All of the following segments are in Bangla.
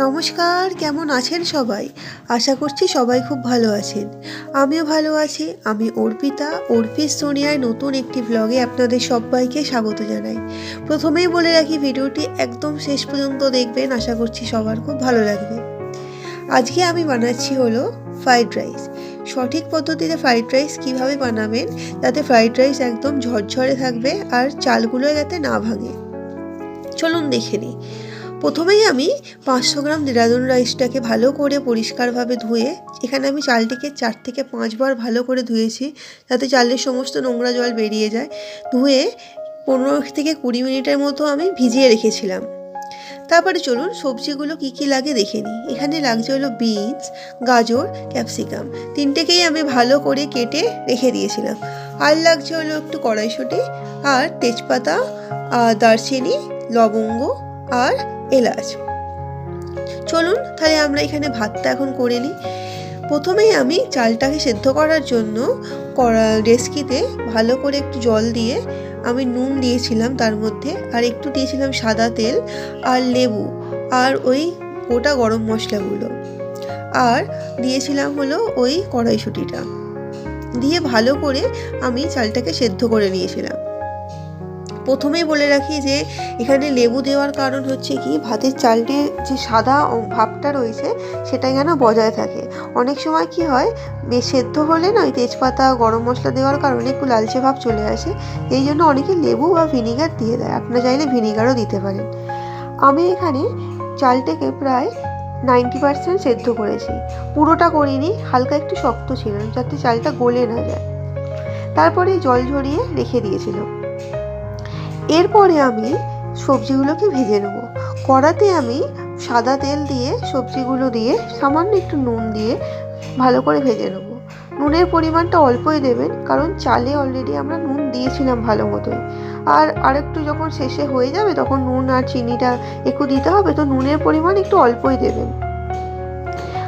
নমস্কার, কেমন আছেন সবাই? আশা করছি সবাই খুব ভালো আছেন। আমিও ভালো আছি। আমি অর্পিতা, অর্পিস সোনিয়ায় নতুন একটি ব্লগে আপনাদের সবাইকে স্বাগত জানাই। প্রথমেই বলে রাখি, ভিডিওটি একদম শেষ পর্যন্ত দেখবেন। আশা করছি সবার খুব ভালো লাগবে। আজকে আমি বানাচ্ছি হলো ফ্রাইড রাইস সঠিক পদ্ধতিতে ফ্রাইড রাইস কীভাবে বানাবেন? যাতে ফ্রাইড রাইস একদম ঝরঝরে থাকবে আর চালগুলো যাতে না ভাঙে। চলুন দেখে নিই। প্রথমেই আমি পাঁচশো গ্রাম দেরাদুন রাইসটাকে ভালো করে পরিষ্কারভাবে ধুয়ে, এখানে আমি চালটিকে চার থেকে পাঁচবার ভালো করে ধুয়েছি যাতে চালের সমস্ত নোংরা জল বেরিয়ে যায়। ধুয়ে পনেরো থেকে কুড়ি মিনিটের মতো আমি ভিজিয়ে রেখেছিলাম। তারপরে চলুন সবজিগুলো কি কি লাগে দেখে নিই। এখানে লাগছে হলো বিনস, গাজর, ক্যাপসিকাম। তিনটেকেই আমি ভালো করে কেটে রেখে দিয়েছিলাম। আর লাগছে হলো একটু কড়াইশুঁটি, আর তেজপাতা দারচিনি, লবঙ্গ, আর এলাচ। চলুন, তাহলে আমরা এখানে ভাতটা এখন করে নিই। প্রথমেই আমি চালটাকে সেদ্ধ করার জন্য ডেস্কিতে ভালো করে একটু জল দিয়ে আমি নুন দিয়েছিলাম তার মধ্যে, আর একটু দিয়েছিলাম সাদা তেল আর লেবু আর ওই গোটা গরম মশলাগুলো। আর দিয়েছিলাম হলো ওই কড়াইশুঁটিটা। দিয়ে ভালো করে আমি চালটাকে সেদ্ধ করে নিয়েছিলাম। প্রথমেই বলে রাখি যে এখানে লেবু দেওয়ার কারণ হচ্ছে কি, ভাতের চালটির যে সাদা ভাবটা রয়েছে সেটা যেন বজায় থাকে। অনেক সময় কি হয় সেদ্ধ হলে না ওই তেজপাতা, গরম মশলা দেওয়ার কারণে একটু লালচে ভাব চলে আসে। এই জন্য অনেকে লেবু বা ভিনিগার দিয়ে দেয়। আপনারা চাইলে ভিনিগারও দিতে পারেন। আমি এখানে চালটাকে প্রায় নাইনটি পার্সেন্ট সেদ্ধ করেছি। পুরোটা করিনি, হালকা একটু শক্ত ছিল যাতে চালটা গলে না যায়। তারপরে জল ঝরিয়ে রেখে দিয়েছিলাম। এরপরে আমি সবজিগুলোকে ভেজে নেব। কড়াতে আমি সাদা তেল দিয়ে সবজিগুলো দিয়ে সামান্য একটু নুন দিয়ে ভালো করে ভেজে নেব। নুনের পরিমাণটা অল্পই দেবেন, কারণ চালে অলরেডি আমরা নুন দিয়েছিলাম ভালো মতোই। আর আরেকটু যখন শেষে হয়ে যাবে, তখন নুন আর চিনিটা একটু দিতে হবে, তো নুনের পরিমাণ একটু অল্পই দেবেন।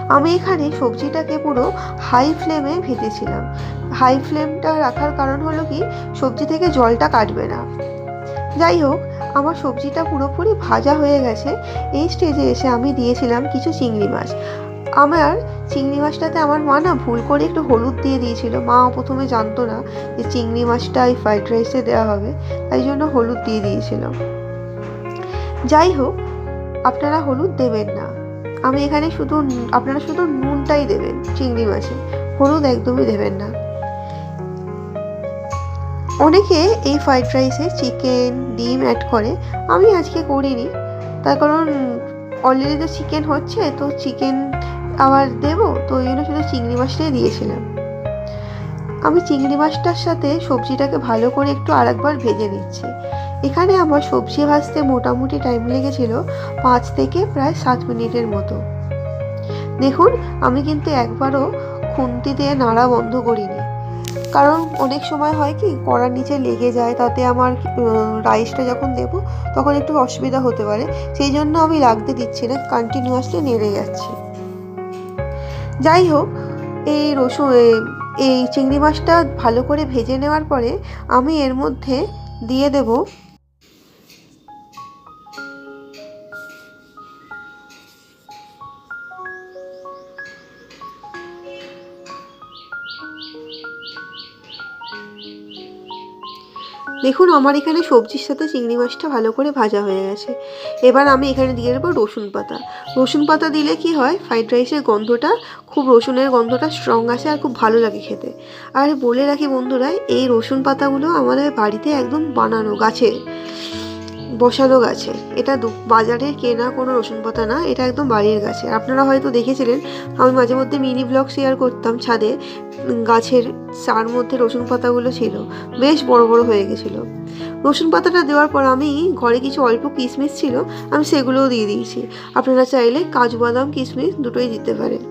আমি এখানে সবজিটাকে পুরো হাই ফ্লেমে ভেজেছিলাম। হাই ফ্লেমটা রাখার কারণ হলো কি, সবজি থেকে জলটা কাটবে না। যাই হোক আমার সবজিটা পুরোপুরি ভাজা হয়ে গেছে। এই স্টেজে এসে আমি দিয়েছিলাম কিছু চিংড়ি মাছ। আমার চিংড়ি মাছটাতে আমার মা না ভুল করে একটু হলুদ দিয়ে দিয়েছিল। মা প্রথমে জানতো না যে চিংড়ি মাছটা এই ফ্রাইড রাইসে দেওয়া হবে, তাই জন্য হলুদ দিয়ে দিয়েছিল। যাই হোক আপনারা হলুদ দেবেন না। আমি এখানে শুধু, আপনারা শুধু নুনটাই দেবেন চিংড়ি মাছে। হলুদ একদমই দেবেন না। অনেকে এই ফ্রাইড রাইসে চিকেন ডিম অ্যাড করে। আমি আজকে করিনি। তার কারণ অলরেডি তো চিকেন হচ্ছে, তো চিকেন আবার দেবো, তো ওই জন্য শুধু চিংড়ি মাছটাই দিয়েছিলাম। আমি চিংড়ি মাছটার সাথে সবজিটাকে ভালো করে একটু আরেকবার ভেজে নিচ্ছি। এখানে আমার সবজি ভাজতে মোটামুটি টাইম লেগেছিল পাঁচ থেকে প্রায় সাত মিনিটের মতো। দেখুন, আমি কিন্তু একবারও খুন্তি দিয়ে নাড়া বন্ধ করিনি। কারণ অনেক সময় হয় কি, কড়ার নিচে লেগে যায়, তাতে আমার রাইসটা যখন দেব, তখন একটু অসুবিধা হতে পারে। সেই জন্য আমি লাগতে দিচ্ছি না কন্টিনিউয়াসলি নেড়ে যাচ্ছি। যাই হোক, এই রসুন এই চিংড়ি মাছটা ভালো করে ভেজে নেওয়ার পরে আমি এর মধ্যে দিয়ে দেব দেখুন, আমার এখানে সবজির সাথে চিংড়ি মাছটা ভালো করে ভাজা হয়ে গেছে। এবার আমি এখানে দিয়ে দেবো রসুন পাতা। রসুন পাতা দিলে কি হয়, ফ্রাইড রাইসের গন্ধটা, খুব রসুনের গন্ধটা স্ট্রং আছে আর খুব ভালো লাগে খেতে। আর বলে রাখি বন্ধুরা, এই রসুন পাতাগুলো আমাদের বাড়িতে একদম বানানো গাছে বসানো গাছে। এটা বাজারে কেনা কোনো রসুন পাতা না, এটা একদম বাড়ির গাছে। আপনারা হয়তো দেখেছিলেন, আমি মাঝে মধ্যে মিনি ব্লগ শেয়ার করতাম ছাদে গাছের চার মধ্যে রসুন পাতাগুলো ছিল। বেশ বড় বড় হয়ে গেছিল। রসুন পাতাটা দেওয়ার পর আমি ঘরে কিছু অল্প কিশমিশ ছিল, আমি সেগুলোও দিয়ে দিয়েছি। আপনারা চাইলে কাজু বাদাম কিশমিশ দুটোই দিতে পারেন।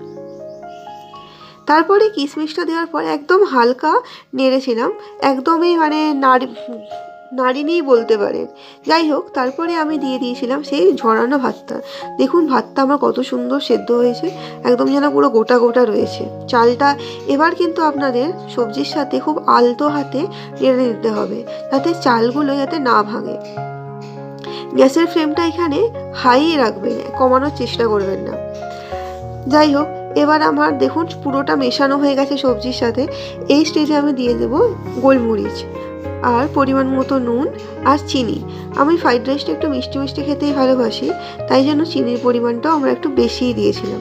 তারপরে কিশমিশটা দেওয়ার পর একদম হালকা নেড়েছিলাম। একদমই মানে নাড়ি নাড়িনেই বলতে পারেন। যাই হোক, তারপরে আমি দিয়ে দিয়েছিলাম সেই ঝরানো ভাতটা। দেখুন, ভাতটা আমার কত সুন্দর সেদ্ধ হয়েছে, একদম যেন পুরো গোটা গোটা রয়েছে। চালটা এবার কিন্তু আপনাদের সবজির সাথে খুব আলতো হাতে নেড়ে দিতে হবে, যাতে চালগুলো যাতে না ভাঙে। গ্যাসের ফ্লেমটা এখানে হাই রাখবেন, কমানোর চেষ্টা করবেন না। যাই হোক, এবার আমার দেখুন পুরোটা মেশানো হয়ে গেছে সবজির সাথে। এই স্টেজে আমি দিয়ে দেবো গোলমরিচ। আর পরিমাণ মতো নুন আর চিনি। আমি ফ্রাইড রাইসটা একটু মিষ্টি মিষ্টি খেতেই ভালোবাসি, তাই জন্য চিনির পরিমাণটাও আমরা একটু বেশিই দিয়েছিলাম।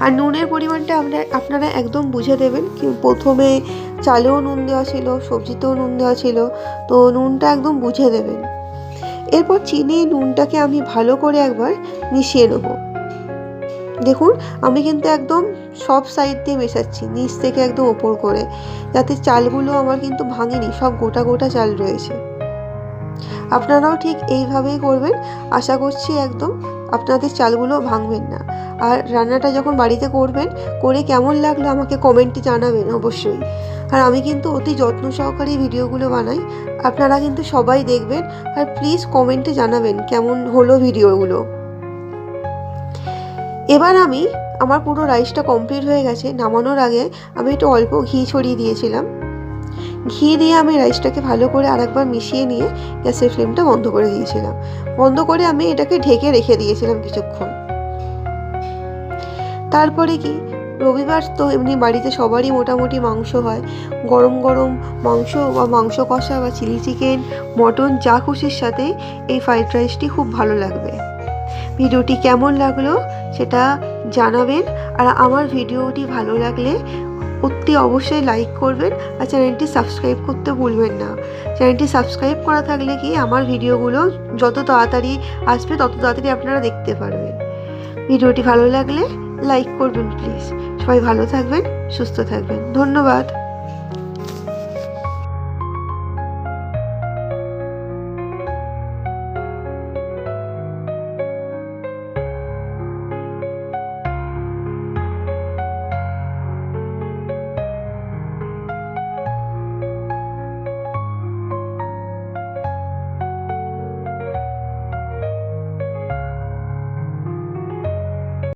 আর নুনের পরিমাণটা আমরা, আপনারা একদম বুঝে দেবেন কি প্রথমে চালেও নুন দেওয়া ছিল, সবজিতেও নুন দেওয়া ছিল, তো নুনটা একদম বুঝে দেবেন। এরপর চিনি নুনটাকে আমি ভালো করে একবার মিশিয়ে নেব। দেখুন, আমি কিন্তু একদম সব সাইড দিয়ে মেশাচ্ছি, নিচ থেকে একদম ওপর করে। যাতে চালগুলো আমার কিন্তু ভাঙেনি, সব গোটা গোটা চাল রয়েছে। আপনারাও ঠিক এইভাবেই করবেন। আশা করছি একদম আপনাদের চালগুলো ভাঙবেন না। আর রান্নাটা যখন বাড়িতে করবেন, করে কেমন লাগল আমাকে কমেন্টে জানাবেন অবশ্যই। আর আমি কিন্তু অতি যত্ন সহকারে ভিডিওগুলো বানাই। আপনারা কিন্তু সবাই দেখবেন। আর প্লিজ কমেন্টে জানাবেন কেমন হলো ভিডিওগুলো। এবার আমি আমার পুরো রাইসটা কমপ্লিট হয়ে গেছে। নামানোর আগে আমি একটু অল্প ঘি ছড়িয়ে দিয়েছিলাম। ঘি দিয়ে আমি রাইসটাকে ভালো করে আরেকবার মিশিয়ে নিয়ে গ্যাসের ফ্লেমটা বন্ধ করে দিয়েছিলাম। বন্ধ করে আমি এটাকে ঢেকে রেখে দিয়েছিলাম কিছুক্ষণ। তারপরে কি? রবিবার তো এমনি বাড়িতে সবারই মোটামুটি মাংস হয়। গরম গরম মাংস বা মাংস কষা বা চিলি চিকেন, মটন, যা খুশির সাথে এই ফ্রাইড রাইসটি খুব ভালো লাগবে। ভিডিওটি কেমন লাগল সেটা জানাবেন আর আমার ভিডিওটি ভালো লাগলে অতি অবশ্যই লাইক করবেন আর চ্যানেলটি সাবস্ক্রাইব করতে ভুলবেন না। চ্যানেলটি সাবস্ক্রাইব করা থাকলে কি আমার ভিডিওগুলো যত তাড়াতাড়ি আসবে, তত তাড়াতাড়ি আপনারা দেখতে পারবেন। ভিডিওটি ভালো লাগলে লাইক করবেন প্লিজ সবাই ভালো থাকবেন, সুস্থ থাকবেন। ধন্যবাদ।